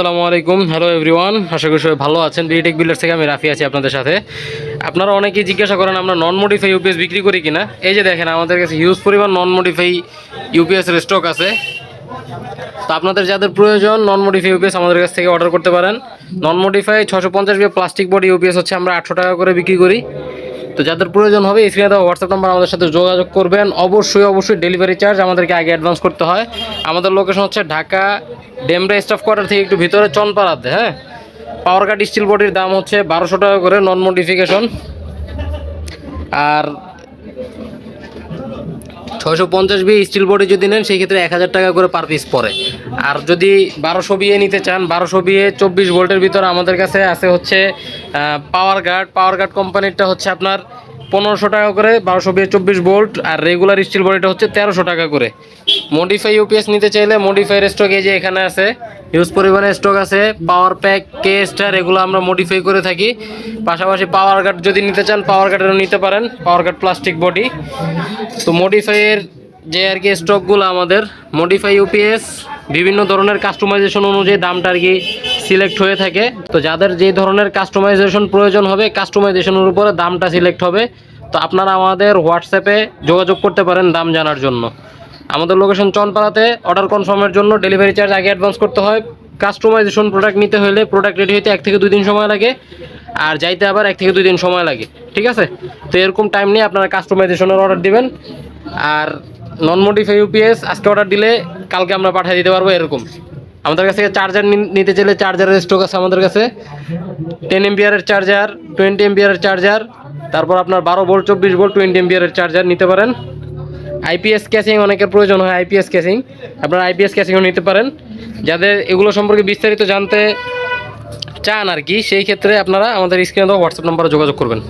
আসসালামু আলাইকুম। Hello everyone আশা করি সবাই ভালো আছেন। বিটেক বিল্ডার থেকে আমি রাফি আছি আপনাদের সাথে। আপনারা অনেকেই জিজ্ঞাসা করেন, আমরা নন মডিফাই ইউপিএস বিক্রি করি কিনা? এই যে দেখেন, আমাদের কাছে হিউজ পরিমাণ নন মডিফাই ইউপিএসের স্টক আছে। তো আপনাদের যাদের প্রয়োজন নন মডিফাই ইউপিএস আমাদের কাছ থেকে অর্ডার করতে পারেন। নন মডিফাই ছশো পঞ্চাশ প্লাস্টিক বডি ইউপিএস হচ্ছে আমরা আটশো টাকা করে বিক্রি করি। তো যাদের প্রয়োজন হবে, স্ক্রিনে দেওয়া হোয়াটসঅ্যাপ নাম্বার আমাদের সাথে যোগাযোগ করবেন। অবশ্যই অবশ্যই ডেলিভারি চার্জ আমাদেরকে আগে অ্যাডভান্স করতে হয়। আমাদের লোকেশন হচ্ছে ঢাকা ডেমরা স্টাফ কোয়ার্টার থেকে একটু ভিতরে চনপাড়াতে হ্যাঁ? পাওয়ার কাট স্টিল বডির দাম হচ্ছে বারোশো টাকা করে নন মডিফিকেশন আর ছয়শো পঞ্চাশ বিয়ে স্টিল বডি যদি নেন, সেই ক্ষেত্রে এক হাজার টাকা করে পার পিস পড়ে। আর যদি বারোশো বিয়ে নিতে চান, বারোশো বিয়ে চব্বিশ ভোল্টের ভিতরে আমাদের কাছে আছে হচ্ছে পাওয়ার গার্ড পাওয়ার গার্ড কোম্পানিরটা হচ্ছে আপনার পনেরোশো টাকা করে, বারোশো বিয়ে চব্বিশ ভোল্ট আর রেগুলার স্টিল বডিটা হচ্ছে তেরোশো টাকা করে। মডিফাই ইউপিএস নিতে চাইলে মডিফাইয়ের স্টক এই যে এখানে আছে হিউজ পরিমাণে স্টক আছে পাওয়ার প্যাক কে স্টার এগুলো আমরা মডিফাই করে থাকি। পাশাপাশি পাওয়ার গার্ড যদি নিতে চান পাওয়ার গার্ডেরও নিতে পারেন পাওয়ার গার্ড প্লাস্টিক বডি তো মডিফাইয়ের যে আর কি স্টকগুলো আমাদের মডিফাই ইউপিএস বিভিন্ন ধরনের কাস্টমাইজেশন অনুযায়ী দামটা আর কি সিলেক্ট হয়ে থাকে। তো যাদের যে ধরনের কাস্টমাইজেশন প্রয়োজন হবে কাস্টমাইজেশনের উপরে দামটা সিলেক্ট হবে। তো আপনারা আমাদের হোয়াটসঅ্যাপে যোগাযোগ করতে পারেন দাম জানার জন্য। আমাদের লোকেশন চনপাড়াতে অর্ডার কনফার্মের জন্য ডেলিভারি চার্জ আগে অ্যাডভান্স করতে হয়। কাস্টমাইজেশন প্রোডাক্ট নিতে হলে প্রোডাক্ট রেডি হতে এক থেকে দুই দিন সময় লাগে আর যাইতে আবার এক থেকে দুই দিন সময় লাগে, ঠিক আছে? তো এরকম টাইম নিয়ে আপনারা কাস্টমাইজেশনের অর্ডার দিবেন। আর নন মডিফাই ইউপিএস আজকে অর্ডার দিলে কালকে আমরা পাঠিয়ে দিতে পারব এরকম। আমাদের কাছ থেকে চার্জার নিতে চাইলে চার্জারের স্টক আছে আমাদের কাছে। টেন এমবিআরের চার্জার টোয়েন্টি এমবিআরের চার্জার তারপর আপনার বারো ভোল্ট চব্বিশ ভোল্ট টোয়েন্টি এমবিআরের চার্জার নিতে পারেন। আইপিএস ক্যাসিং অনেকের প্রয়োজন হয় আইপিএস ক্যাসিং আপনারা আইপিএস ক্যাসিংও নিতে পারেন। যাদের এগুলো সম্পর্কে বিস্তারিত জানতে চান আর কি, সেই ক্ষেত্রে আপনারা আমাদের স্ক্রিনে দেওয়া হোয়াটসঅ্যাপ নাম্বারে যোগাযোগ করবেন।